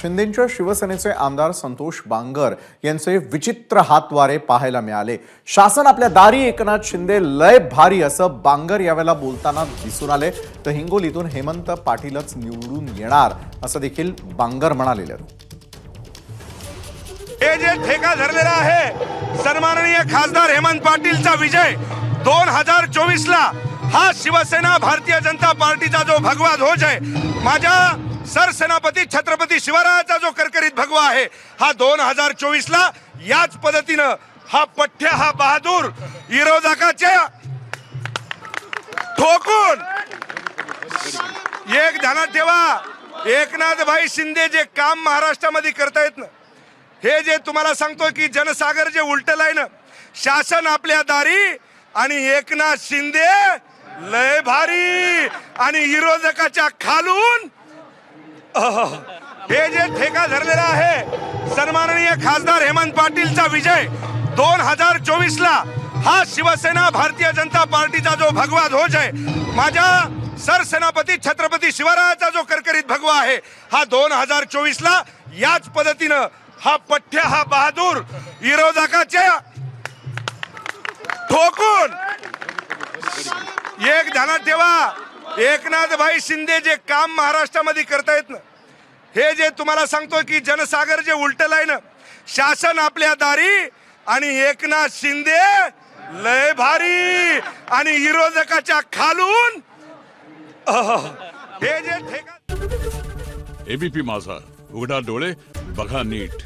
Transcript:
शिंदेच्या शिवसेनेचे आमदार संतोष बांगर यांचे विचित्र हातवारे पाहायला मिळाले. शासन आपल्या दारी एकनाथ शिंदे लय भारी असं बांगर यावेळेला बोलताना दिसून आले. तर हिंगोलीतून हेमंत पाटीलच निवडून येणार असं देखील बांगर म्हणालेले हे जे ठेका धरलेला आहे सन्माननीय खासदार हेमंत पाटीलचा विजय दोन हजार चोवीस ला हा शिवसेना भारतीय जनता पार्टीचा जो भगवा ध्वज आहे माझ्या सरसेनापती छत्रपती शिवरायाचा जो करकरीत भगवा आहे हा दोन हजार चोवीस ला याच पद्धतीनं हा पठ्य हा बहादूर विरोधकाच्या ठोकून. एक ध्यानात ठेवा. एकनाथ भाई शिंदे जे काम महाराष्ट्रामध्ये करतायत ना हे जे तुम्हाला सांगतो की जनसागर जे उलटल आहे ना शासन आपल्या दारी आणि एकनाथ शिंदे लय भारी आणि विरोधकाच्या खालून हे जे ठेका धरलेला आहे सन्माननीय खासदार हेमंत पाटीलचा विजय दोन हजार चोवीस ला हा शिवसेना भारतीय जनता पार्टीचा जो भगवा ध्वज आहे माझ्या सरसेनापती छत्रपती शिवरायाचा जो करकरीत भगवा आहे हा दोन हजार चोवीस ला याच पद्धतीनं हा पठ्य हा बहादूर विरोधकाच्या ठोकून एक ध्यानात ठेवा एकनाथ भाई शिंदे जे काम महाराष्ट्रामध्ये करतायत ना हे जे तुम्हाला सांगतो की जनसागर जे उलटलं आहे ना शासन आपल्या दारी आणि एकनाथ शिंदे लय भारी आणि विरोधकाच्या खालून. हे जे ठेका एबीपी माझा उघडा डोळे बघा नीट.